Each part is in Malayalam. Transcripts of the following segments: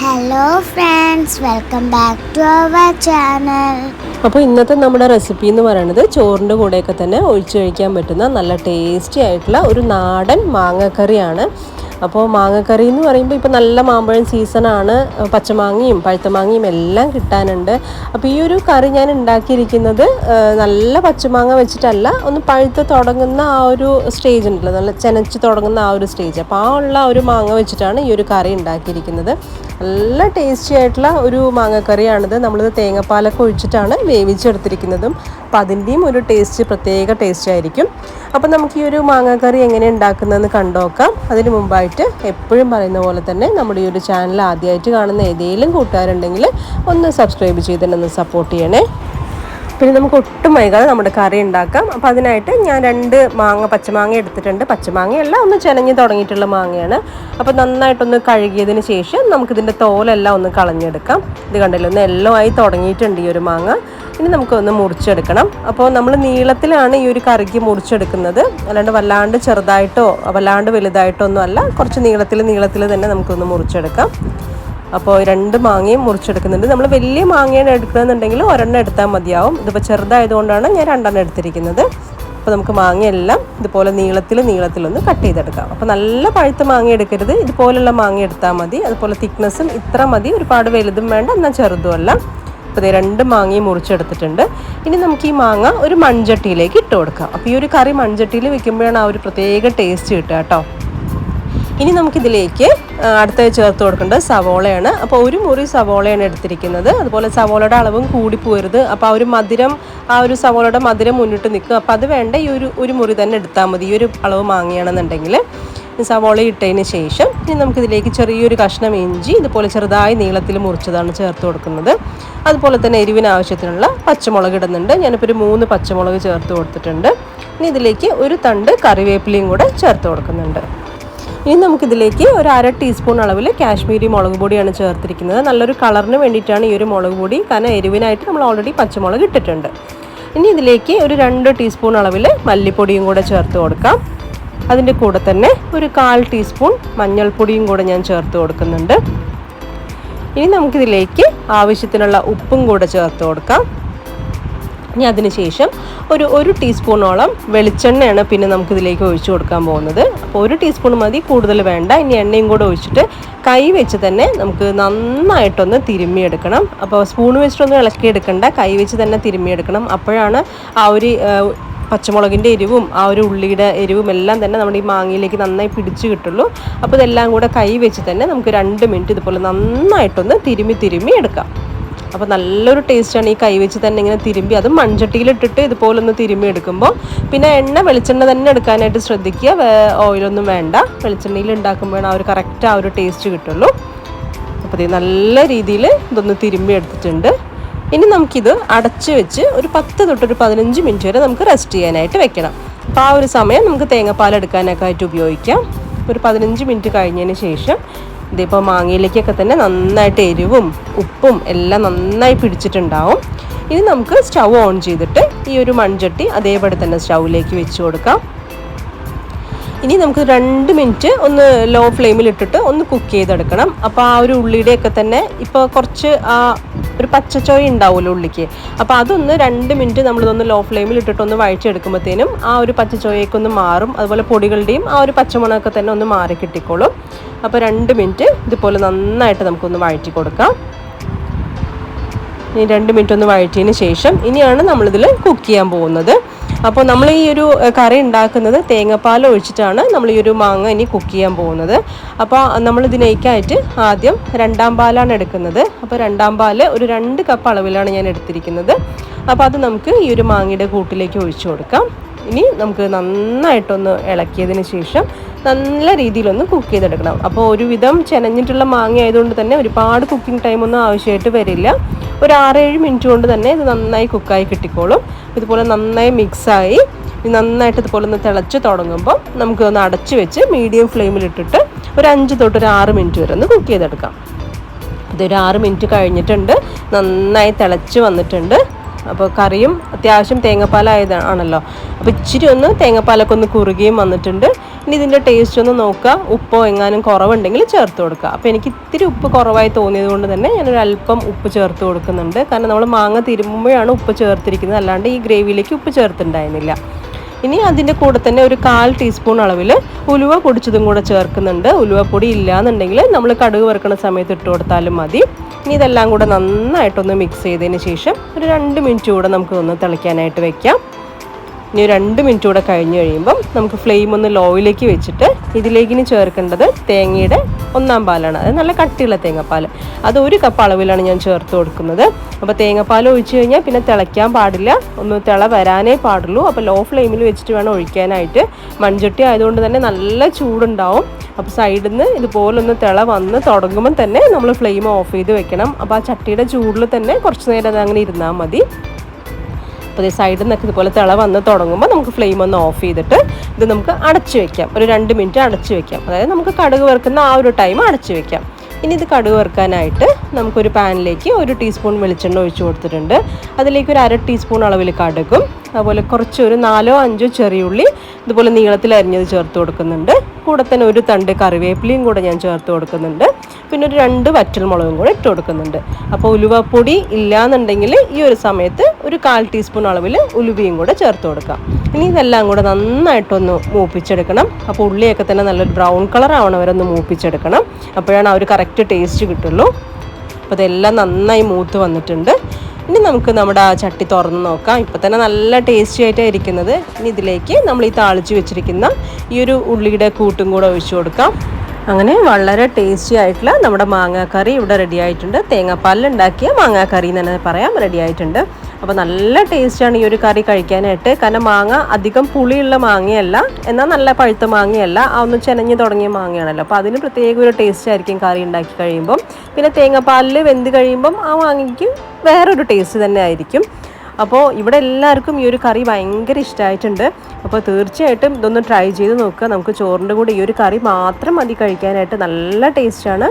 Hello friends welcome back to our channel അപ്പോൾ ഇന്നത്തെ നമ്മുടെ റെസിപ്പി എന്ന് പറയുന്നത് ചോറിന്റെ കൂടെയൊക്കെ തന്നെ ഒഴിച്ചു കഴിക്കാൻ പറ്റുന്ന നല്ല ടേസ്റ്റി ആയിട്ടുള്ള ഒരു നാടൻ മാങ്ങക്കറിയാണ്. അപ്പോൾ മാങ്ങക്കറി എന്ന് പറയുമ്പോൾ ഇപ്പോൾ നല്ല മാമ്പഴം സീസണാണ് പച്ചമാങ്ങയും പഴുത്തമാങ്ങയും എല്ലാം കിട്ടാനുണ്ട്. അപ്പോൾ ഈ ഒരു കറി ഞാൻ ഉണ്ടാക്കിയിരിക്കുന്നത് നല്ല പച്ചമാങ്ങ വെച്ചിട്ടല്ല ഒന്ന് പഴുത്ത് തുടങ്ങുന്ന ആ ഒരു സ്റ്റേജ് ഉണ്ടല്ലോ നല്ല ചെനച്ച് തുടങ്ങുന്ന ആ ഒരു സ്റ്റേജ് അപ്പോൾ ആ ഉള്ള ഒരു മാങ്ങ വെച്ചിട്ടാണ് ഈ ഒരു കറി ഉണ്ടാക്കിയിരിക്കുന്നത്. നല്ല ടേസ്റ്റി ആയിട്ടുള്ള ഒരു മാങ്ങക്കറിയാണിത്. നമ്മളിത് തേങ്ങാപ്പാലൊക്കെ ഒഴിച്ചിട്ടാണ് വേവിച്ചെടുത്തിരിക്കുന്നതും. അപ്പോൾ അതിന്റെയും ഒരു ടേസ്റ്റ് പ്രത്യേക ടേസ്റ്റ് ആയിരിക്കും. അപ്പോൾ നമുക്ക് ഈ ഒരു മാങ്ങാക്കറി എങ്ങനെ ഉണ്ടാക്കുന്നതെന്ന് കണ്ടോക്കാം. അതിന് മുമ്പായിട്ട് എപ്പോഴും പറയുന്ന പോലെ തന്നെ നമ്മുടെ ഈ ഒരു ചാനൽ ആദ്യമായിട്ട് കാണുന്ന ഏതെങ്കിലും കൂട്ടുകാരുണ്ടെങ്കിൽ ഒന്ന് സബ്സ്ക്രൈബ് ചെയ്തിട്ടൊന്ന് സപ്പോർട്ട് ചെയ്യണേ. പിന്നെ നമുക്ക് ഒട്ടും വൈകാതെ നമ്മുടെ കറി ഉണ്ടാക്കാം. അപ്പോൾ അതിനായിട്ട് ഞാൻ രണ്ട് മാങ്ങ പച്ചമാങ്ങ എടുത്തിട്ടുണ്ട്. പച്ചമാങ്ങയല്ല ഒന്ന് ചെനഞ്ഞ് തുടങ്ങിയിട്ടുള്ള മാങ്ങയാണ്. അപ്പോൾ നന്നായിട്ടൊന്ന് കഴുകിയതിന് ശേഷം നമുക്കിതിന്റെ തോലെല്ലാം ഒന്ന് കളഞ്ഞെടുക്കാം. ഇത് കണ്ടില്ല ഒന്ന് എല്ലോ ആയി തുടങ്ങിയിട്ടുണ്ട് ഈ ഒരു മാങ്ങ. ഇനി നമുക്കൊന്ന് മുറിച്ചെടുക്കണം. അപ്പോൾ നമ്മൾ നീളത്തിലാണ് ഈ ഒരു കറിക്ക് മുറിച്ചെടുക്കുന്നത്. അല്ലാണ്ട് വല്ലാണ്ട് ചെറുതായിട്ടോ വല്ലാണ്ട് വലുതായിട്ടോ ഒന്നും അല്ല കുറച്ച് നീളത്തിൽ നീളത്തിൽ തന്നെ നമുക്കൊന്ന് മുറിച്ചെടുക്കാം. അപ്പോൾ രണ്ട് മാങ്ങയും മുറിച്ചെടുക്കുന്നുണ്ട്. നമ്മൾ വലിയ മാങ്ങയാണ് എടുക്കുന്നതെന്നുണ്ടെങ്കിൽ ഒരെണ്ണം എടുത്താൽ മതിയാവും. ഇതിപ്പോൾ ചെറുതായതുകൊണ്ടാണ് ഞാൻ രണ്ടെണ്ണം എടുത്തിരിക്കുന്നത്. അപ്പോൾ നമുക്ക് മാങ്ങയെല്ലാം ഇതുപോലെ നീളത്തിൽ നീളത്തിലൊന്ന് കട്ട് ചെയ്തെടുക്കാം. അപ്പോൾ നല്ല പഴുത്ത മാങ്ങ എടുക്കരുത്. ഇതുപോലുള്ള മാങ്ങ എടുത്താൽ മതി. അതുപോലെ തിക്നെസ്സും ഇത്ര മതി. ഒരുപാട് വലുതും വേണ്ട. എന്നാൽ ചെറുതുമല്ല. അപ്പോൾ രണ്ട് മാങ്ങയും മുറിച്ചെടുത്തിട്ടുണ്ട്. ഇനി നമുക്ക് ഈ മാങ്ങ ഒരു മൺചട്ടിയിലേക്ക് ഇട്ട് കൊടുക്കാം. അപ്പോൾ ഈ ഒരു കറി മൺചട്ടിയിൽ വെക്കുമ്പോഴാണ് ആ ഒരു പ്രത്യേക ടേസ്റ്റ് കിട്ടുക കേട്ടോ. ഇനി നമുക്കിതിലേക്ക് അടുത്തത് ചേർത്ത് കൊടുക്കേണ്ടത് സവോളയാണ്. അപ്പോൾ ഒരു മുറി സവോളയാണ് എടുത്തിരിക്കുന്നത്. അതുപോലെ സവോളയുടെ അളവും കൂടി പോരുത്. അപ്പോൾ ആ ഒരു മധുരം ആ ഒരു സവോളയുടെ മധുരം മുന്നിട്ട് നിൽക്കും. അപ്പോൾ അത് വേണ്ട ഈ ഒരു ഒരു മുറി തന്നെ എടുത്താൽ മതി. ഈ ഒരു അളവ് മാങ്ങിയാണെന്നുണ്ടെങ്കിൽ. സവോള ഇട്ടതിന് ശേഷം ഇനി നമുക്കിതിലേക്ക് ചെറിയൊരു കഷ്ണം ഇഞ്ചി ഇതുപോലെ ചെറുതായി നീളത്തിൽ മുറിച്ചതാണ് ചേർത്ത് കൊടുക്കുന്നത്. അതുപോലെ തന്നെ എരിവിന് ആവശ്യത്തിനുള്ള പച്ചമുളക് ഇടുന്നുണ്ട്. ഞാനിപ്പോൾ ഒരു മൂന്ന് പച്ചമുളക് ചേർത്ത് കൊടുത്തിട്ടുണ്ട്. ഇനി ഇതിലേക്ക് ഒരു തണ്ട് കറിവേപ്പിലയും കൂടെ ചേർത്ത് കൊടുക്കുന്നുണ്ട്. ഇനി നമുക്കിതിലേക്ക് ഒരു അര ടീസ്പൂൺ അളവിൽ കാശ്മീരി മുളക് പൊടിയാണ് ചേർത്തിരിക്കുന്നത്. നല്ലൊരു കളറിന് വേണ്ടിയിട്ടാണ് ഈ ഒരു മുളക് പൊടി. കാരണം എരിവിനായിട്ട് നമ്മൾ ഓൾറെഡി പച്ചമുളക് ഇട്ടിട്ടുണ്ട്. ഇനി ഇതിലേക്ക് ഒരു രണ്ട് ടീസ്പൂൺ അളവിൽ മല്ലിപ്പൊടിയും കൂടെ ചേർത്ത് കൊടുക്കാം. അതിന്റെ കൂടെ തന്നെ ഒരു കാൽ ടീസ്പൂൺ മഞ്ഞൾപ്പൊടിയും കൂടെ ഞാൻ ചേർത്ത് കൊടുക്കുന്നുണ്ട്. ഇനി നമുക്കിതിലേക്ക് ആവശ്യത്തിനുള്ള ഉപ്പും കൂടെ ചേർത്ത് കൊടുക്കാം. ഇനി അതിനുശേഷം ഒരു ഒരു ടീസ്പൂണോളം വെളിച്ചെണ്ണയാണ് പിന്നെ നമുക്കിതിലേക്ക് ഒഴിച്ചു കൊടുക്കാൻ പോകുന്നത്. അപ്പോൾ ഒരു ടീസ്പൂൺ മതി കൂടുതൽ വേണ്ട. ഇനി എണ്ണയും കൂടെ ഒഴിച്ചിട്ട് കൈ വെച്ച് തന്നെ നമുക്ക് നന്നായിട്ടൊന്ന് തിരുമ്മിയെടുക്കണം. അപ്പോൾ സ്പൂൺ വെച്ചിട്ടൊന്നും ഇളക്കിയെടുക്കണ്ട കൈ വെച്ച് തന്നെ തിരുമ്മിയെടുക്കണം. അപ്പോഴാണ് ആ ഒരു പച്ചമുളകിന്റെ എരിവും ആ ഒരു ഉള്ളിയുടെ എരിവും എല്ലാം തന്നെ നമ്മുടെ ഈ മാങ്ങയിലേക്ക് നന്നായി പിടിച്ച് കിട്ടുള്ളൂ. അപ്പോൾ ഇതെല്ലാം കൂടെ കൈ വെച്ച് തന്നെ നമുക്ക് രണ്ട് മിനിറ്റ് ഇതുപോലെ നന്നായിട്ടൊന്ന് തിരുമ്മി തിരുമ്മി എടുക്കാം. അപ്പോൾ നല്ലൊരു ടേസ്റ്റാണ് ഈ കൈ വെച്ച് തന്നെ ഇങ്ങനെ തിരുമ്പി. അത് മൺചട്ടിയിലിട്ടിട്ട് ഇതുപോലെ ഒന്ന് തിരുമ്പി എടുക്കുമ്പോൾ പിന്നെ എണ്ണ വെളിച്ചെണ്ണ തന്നെ എടുക്കാനായിട്ട് ശ്രദ്ധിക്കുക. ഓയിലൊന്നും വേണ്ട. വെളിച്ചെണ്ണയിൽ ഉണ്ടാക്കുമ്പോഴാണ് ആ ഒരു കറക്റ്റ് ആ ഒരു ടേസ്റ്റ് കിട്ടുള്ളൂ. അപ്പോൾ ഇത് നല്ല രീതിയിൽ ഇതൊന്ന് തിരുമ്പി എടുത്തിട്ടുണ്ട്. ഇനി നമുക്കിത് അടച്ചു വെച്ച് ഒരു പത്ത് ഒരു പതിനഞ്ച് മിനിറ്റ് വരെ നമുക്ക് റെസ്റ്റ് ചെയ്യാനായിട്ട് വെക്കണം. അപ്പോൾ ആ ഒരു സമയം നമുക്ക് തേങ്ങാപ്പാൽ എടുക്കാനൊക്കെ ആയിട്ട് ഉപയോഗിക്കാം. ഒരു പതിനഞ്ച് മിനിറ്റ് കഴിഞ്ഞതിന് ശേഷം ഇതിപ്പോൾ മാങ്ങയിലേക്കൊക്കെ തന്നെ നന്നായിട്ട് എരിവും ഉപ്പും എല്ലാം നന്നായി പിടിച്ചിട്ടുണ്ടാവും. ഇനി നമുക്ക് സ്റ്റൗ ഓൺ ചെയ്തിട്ട് ഈ ഒരു മൺചട്ടി അതേപോലെ തന്നെ സ്റ്റൗവിലേക്ക് വെച്ച് കൊടുക്കാം. ഇനി നമുക്ക് രണ്ട് മിനിറ്റ് ഒന്ന് ലോ ഫ്ലെയിമിൽ ഇട്ടിട്ട് ഒന്ന് കുക്ക് ചെയ്തെടുക്കണം. അപ്പോൾ ആ ഒരു ഉള്ളിയുടെയൊക്കെ തന്നെ ഇപ്പോൾ കുറച്ച് ആ ഒരു പച്ചച്ചോയ ഉണ്ടാവുമല്ലോ ഉള്ളിക്ക്. അപ്പോൾ അതൊന്ന് രണ്ട് മിനിറ്റ് നമ്മളിതൊന്ന് ലോ ഫ്ലെയിമിൽ ഇട്ടിട്ടൊന്ന് വഴിച്ചെടുക്കുമ്പോഴത്തേനും ആ ഒരു പച്ചച്ചോയൊക്കെ ഒന്ന് മാറും. അതുപോലെ പൊടികളുടെയും ആ ഒരു പച്ചമുളകൊക്കെ തന്നെ ഒന്ന് മാറി കിട്ടിക്കോളും. അപ്പോൾ രണ്ട് മിനിറ്റ് ഇതുപോലെ നന്നായിട്ട് നമുക്കൊന്ന് വഴറ്റി കൊടുക്കാം. ഇനി രണ്ട് മിനിറ്റ് ഒന്ന് വഴറ്റിയതിന് ശേഷം ഇനിയാണ് നമ്മളിതിൽ കുക്ക് ചെയ്യാൻ പോകുന്നത്. അപ്പോൾ നമ്മൾ ഈ ഒരു കറി ഉണ്ടാക്കുന്നത് തേങ്ങാപ്പാൽ ഒഴിച്ചിട്ടാണ് നമ്മൾ ഈ ഒരു മാങ്ങ ഇനി കുക്ക് ചെയ്യാൻ പോകുന്നത്. അപ്പോൾ നമ്മൾ ഇതിനേക്കായിട്ട് ആദ്യം രണ്ടാം പാലാണ് എടുക്കുന്നത്. അപ്പോൾ രണ്ടാം പാൽ ഒരു രണ്ട് കപ്പ് അളവിലാണ് ഞാൻ എടുത്തിരിക്കുന്നത്. അപ്പോൾ അത് നമുക്ക് ഈ ഒരു മാങ്ങയുടെ കൂട്ടിലേക്ക് ഒഴിച്ചു കൊടുക്കാം. ഇനി നമുക്ക് നന്നായിട്ടൊന്ന് ഇളക്കിയതിന് ശേഷം നല്ല രീതിയിലൊന്ന് കുക്ക് ചെയ്തെടുക്കണം. അപ്പോൾ ഒരുവിധം ചെനഞ്ഞിട്ടുള്ള മാങ്ങ ആയതുകൊണ്ട് തന്നെ ഒരുപാട് കുക്കിംഗ് ടൈമൊന്നും ആവശ്യമായിട്ട് വരില്ല. ഒരു ആറേഴ് മിനിറ്റ് കൊണ്ട് തന്നെ ഇത് നന്നായി കുക്കായി കിട്ടിക്കോളും. ഇതുപോലെ നന്നായി മിക്സായി. നന്നായിട്ട് ഇതുപോലെ ഒന്ന് തിളച്ച് തുടങ്ങുമ്പോൾ നമുക്ക് ഒന്ന് അടച്ച് വെച്ച് മീഡിയം ഫ്ലെയിമിലിട്ടിട്ട് ഒരു അഞ്ച് തൊട്ട് ഒരു ആറ് മിനിറ്റ് വരെ ഒന്ന് കുക്ക് ചെയ്തെടുക്കാം. ഇതൊരു ആറ് മിനിറ്റ് കഴിഞ്ഞിട്ടുണ്ട്. നന്നായി തിളച്ച് വന്നിട്ടുണ്ട്. അപ്പോൾ കറിയും അത്യാവശ്യം തേങ്ങാപ്പാലായതാണല്ലോ അപ്പോൾ ഇച്ചിരി ഒന്ന് തേങ്ങാപ്പാലൊക്കെ ഒന്ന് കുറുകയും വന്നിട്ടുണ്ട്. ഇനി ഇതിന്റെ ടേസ്റ്റ് ഒന്ന് നോക്കുക. ഉപ്പോ എങ്ങാനും കുറവുണ്ടെങ്കിൽ ചേർത്ത് കൊടുക്കുക. അപ്പോൾ എനിക്ക് ഇത്തിരി ഉപ്പ് കുറവായി തോന്നിയത് കൊണ്ട് തന്നെ ഞാനൊരു അല്പം ഉപ്പ് ചേർത്ത് കൊടുക്കുന്നുണ്ട്. കാരണം നമ്മൾ മാങ്ങ തിരുമ്പുമ്പോഴാണ് ഉപ്പ് ചേർത്തിരിക്കുന്നത്. അല്ലാണ്ട് ഈ ഗ്രേവിയിലേക്ക് ഉപ്പ് ചേർത്തിട്ടുണ്ടായിരുന്നില്ല. ഇനി അതിന്റെ കൂടെ തന്നെ ഒരു കാൽ ടീസ്പൂൺ അളവിൽ ഉലുവ പൊടിച്ചതും കൂടെ ചേർക്കുന്നുണ്ട്. ഉലുവപ്പൊടി ഇല്ലാന്നുണ്ടെങ്കിൽ നമ്മൾ കടുക് വറുക്കുന്ന സമയത്ത് ഇട്ട് കൊടുത്താലും മതി. ഇനി ഇതെല്ലാം കൂടെ നന്നായിട്ടൊന്ന് മിക്സ് ചെയ്തതിന് ശേഷം ഒരു രണ്ട് മിനിറ്റ് കൂടെ നമുക്കൊന്ന് തിളയ്ക്കാനായിട്ട് വെക്കാം. ഇനി രണ്ട് മിനിറ്റ് കൂടെ കഴിഞ്ഞ് കഴിയുമ്പം നമുക്ക് ഫ്ലെയിം ഒന്ന് ലോയിലേക്ക് വെച്ചിട്ട് ഇതിലേക്ക് ഇനി ചേർക്കേണ്ടത് തേങ്ങയുടെ ഒന്നാം പാലാണ്. അത് നല്ല കട്ടിയുള്ള തേങ്ങാപ്പാൽ അത് ഒരു കപ്പ് അളവിലാണ് ഞാൻ ചേർത്ത് കൊടുക്കുന്നത്. അപ്പോൾ തേങ്ങാപ്പാൽ ഒഴിച്ച് കഴിഞ്ഞാൽ പിന്നെ തിളയ്ക്കാൻ പാടില്ല. ഒന്ന് തിള വരാനേ പാടുള്ളൂ. അപ്പോൾ ലോ ഫ്ലെയിമിൽ വെച്ചിട്ട് വേണം ഒഴിക്കാനായിട്ട്. മൺചട്ടി ആയതുകൊണ്ട് തന്നെ നല്ല ചൂടുണ്ടാവും. അപ്പോൾ സൈഡിൽ നിന്ന് ഇതുപോലൊന്ന് തിള വന്ന് തുടങ്ങുമ്പോൾ തന്നെ നമ്മൾ ഫ്ലെയിം ഓഫ് ചെയ്ത് വെക്കണം. അപ്പോൾ ആ ചട്ടിയുടെ ചൂടിൽ തന്നെ കുറച്ച് നേരം അത് അങ്ങനെ ഇരുന്നാൽ മതി. അപ്പോൾ സൈഡിൽ നിന്നൊക്കെ ഇതുപോലെ തിള വന്ന് തുടങ്ങുമ്പോൾ നമുക്ക് ഫ്ലെയിം ഒന്ന് ഓഫ് ചെയ്തിട്ട് ഇത് നമുക്ക് അടച്ചു വെക്കാം. ഒരു രണ്ട് മിനിറ്റ് അടച്ചു വെക്കാം. അതായത് നമുക്ക് കടുക് വറുക്കുന്ന ആ ഒരു ടൈം അടച്ചു വെക്കാം. ഇനി ഇത് കടുക് വറുക്കാനായിട്ട് നമുക്കൊരു പാനിലേക്ക് ഒരു ടീസ്പൂൺ വെളിച്ചെണ്ണ ഒഴിച്ചു കൊടുത്തിട്ടുണ്ട്. അതിലേക്ക് ഒരു അര ടീസ്പൂൺ അളവിൽ കടുകും അതുപോലെ കുറച്ച് ഒരു നാലോ അഞ്ചോ ചെറിയുള്ളി ഇതുപോലെ നീളത്തിൽ അരിഞ്ഞത് ചേർത്ത് കൊടുക്കുന്നുണ്ട്. കൂടെ തന്നെ ഒരു തണ്ട് കറിവേപ്പിലയും കൂടെ ഞാൻ ചേർത്ത് കൊടുക്കുന്നുണ്ട്. പിന്നെ ഒരു രണ്ട് വറ്റൽ മുളകും കൂടെ ഇട്ട് കൊടുക്കുന്നുണ്ട്. അപ്പോൾ ഉലുവപ്പൊടി ഇല്ലാന്നുണ്ടെങ്കിൽ ഈ ഒരു സമയത്ത് ഒരു കാൽ ടീസ്പൂൺ അളവിൽ ഉലുവയും കൂടെ ചേർത്ത് കൊടുക്കാം. ഇനി ഇതെല്ലാം കൂടെ നന്നായിട്ടൊന്ന് മൂപ്പിച്ചെടുക്കണം. അപ്പോൾ ഉള്ളിയൊക്കെ തന്നെ നല്ലൊരു ബ്രൗൺ കളർ ആവണം വരെ ഒന്ന് മൂപ്പിച്ചെടുക്കണം. അപ്പോഴാണ് ആ ഒരു കറക്റ്റ് ടേസ്റ്റ് കിട്ടുള്ളൂ. അപ്പോൾ ഇതെല്ലാം നന്നായി മൂത്ത് വന്നിട്ടുണ്ട്. ഇനി നമുക്ക് നമ്മുടെ ആ ചട്ടി തുറന്ന് നോക്കാം. ഇപ്പം തന്നെ നല്ല ടേസ്റ്റി ആയിട്ടാണ് ഇരിക്കുന്നത്. ഇനി ഇതിലേക്ക് നമ്മൾ ഈ താളിച്ച് വെച്ചിരിക്കുന്ന ഈ ഒരു ഉള്ളിയുടെ കൂട്ടും കൂടെ ഒഴിച്ചു കൊടുക്കാം. അങ്ങനെ വളരെ ടേസ്റ്റി ആയിട്ടുള്ള നമ്മുടെ മാങ്ങാക്കറി ഇവിടെ റെഡി ആയിട്ടുണ്ട്. തേങ്ങാപ്പാലുണ്ടാക്കിയ മാങ്ങാക്കറി എന്ന് തന്നെ പറയാം റെഡി ആയിട്ടുണ്ട്. അപ്പോൾ നല്ല ടേസ്റ്റാണ് ഈ ഒരു കറി കഴിക്കാനായിട്ട്. കാരണം മാങ്ങ അധികം പുളിയുള്ള മാങ്ങയല്ല എന്നാൽ നല്ല പഴുത്ത മാങ്ങയല്ല. ആ ഒന്ന് ചെനഞ്ഞ് തുടങ്ങിയ മാങ്ങയാണല്ലോ. അപ്പോൾ അതിന് പ്രത്യേക ഒരു ടേസ്റ്റ് ആയിരിക്കും കറി ഉണ്ടാക്കി കഴിയുമ്പം. പിന്നെ തേങ്ങാപ്പാലിൽ വെന്ത് കഴിയുമ്പം ആ മാങ്ങയ്ക്ക് വേറൊരു ടേസ്റ്റ് തന്നെ ആയിരിക്കും. അപ്പോൾ ഇവിടെ എല്ലാവർക്കും ഈ ഒരു കറി ഭയങ്കര ഇഷ്ടമായിട്ടുണ്ട് അപ്പോൾ തീർച്ചയായിട്ടും ഇതൊന്ന് ട്രൈ ചെയ്ത് നോക്കുക. നമുക്ക് ചോറിന്റെ കൂടെ ഈ ഒരു കറി മാത്രം മതി കഴിക്കാനായിട്ട്. നല്ല ടേസ്റ്റാണ്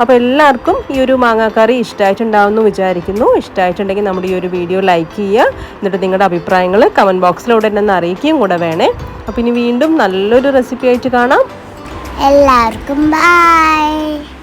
അപ്പോൾ എല്ലാവർക്കും ഈ ഒരു മാങ്ങാക്കറി ഇഷ്ടമായിട്ടുണ്ടാവുമെന്ന് വിചാരിക്കുന്നു. ഇഷ്ടമായിട്ടുണ്ടെങ്കിൽ നമ്മുടെ ഈ ഒരു വീഡിയോ ലൈക്ക് ചെയ്യുക. എന്നിട്ട് നിങ്ങളുടെ അഭിപ്രായങ്ങൾ കമന്റ് ബോക്സിലൂടെ ഒന്ന് അറിയിക്കുകയും കൂടെ വേണേ. അപ്പോൾ ഇനി വീണ്ടും നല്ലൊരു റെസിപ്പി ആയിട്ട് കാണാം. എല്ലാവർക്കും ബൈ